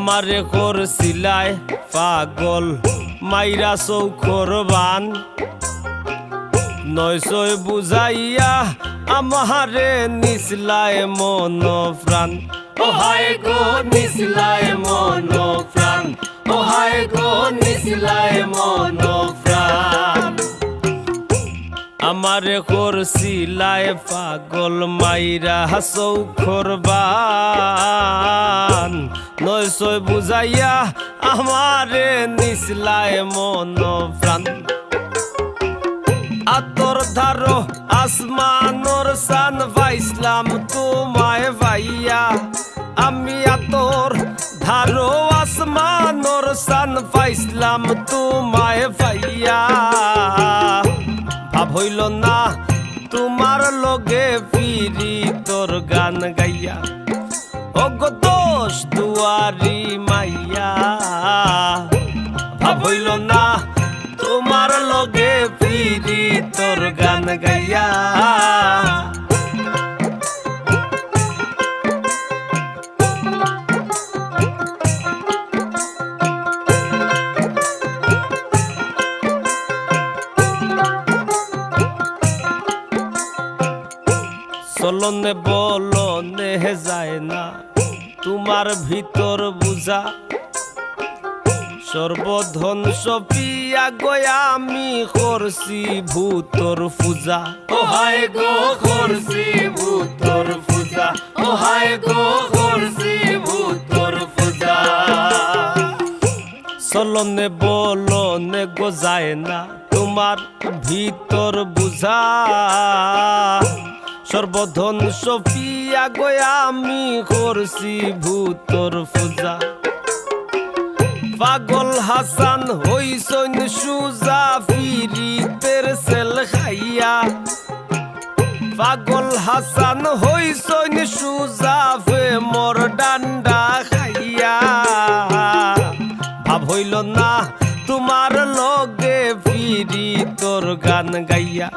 আমারে করছিলায় পাগল, মাইরা চৌখর বান। নয়সয় বুঝাইয়া আমারে নিসলায় মন প্রাণ ও হায় গো নিসলায় মন প্রাণ ও হায় গো নিসলায় মন প্রাণ আমারে করছিলায় পাগল, মাইরা চৌখর বান। নয়সয় বুঝাইয়া আমারে নিসলায় মন প্রাণ আতর ধারো আসমানোর সান ভাইসলাম তোমায় ভাইয়া। আমি আতর আসমানোর সান পাইসলাম তোমায় ভাইয়া। ভাব হইল না তোমার লগে ফিরি তোর গান গাইয়া। অগ দোষ দুয়ারি মাইয়া। ভাব হইল না, তোমার লগে ফিরি তোর গান গাইয়া। চলনে বলনে যায় না। তোমার ভিতর বুঝা। সর্বধন সপিয়া গয়া আমি করছি ভূতর পূজা। ও হায় গো করছি ভূতর পূজা। ও হায় গো করছি ভূতর পূজা। চলনে বলনে গো যায় না তোমার ভিতর বুঝা। সর্বধন সফিয়া গয়া আমি করছি ভূতর পূজা। পাগল হাসান হইসন সুজা, ফিরিতের সেল খাইয়া। পাগল হাসান হইসন সুজা ফে মোর ডান্ডা খাইয়া। ভাব হইল না তোমার লগে ফিরি তোর গান গাইয়া।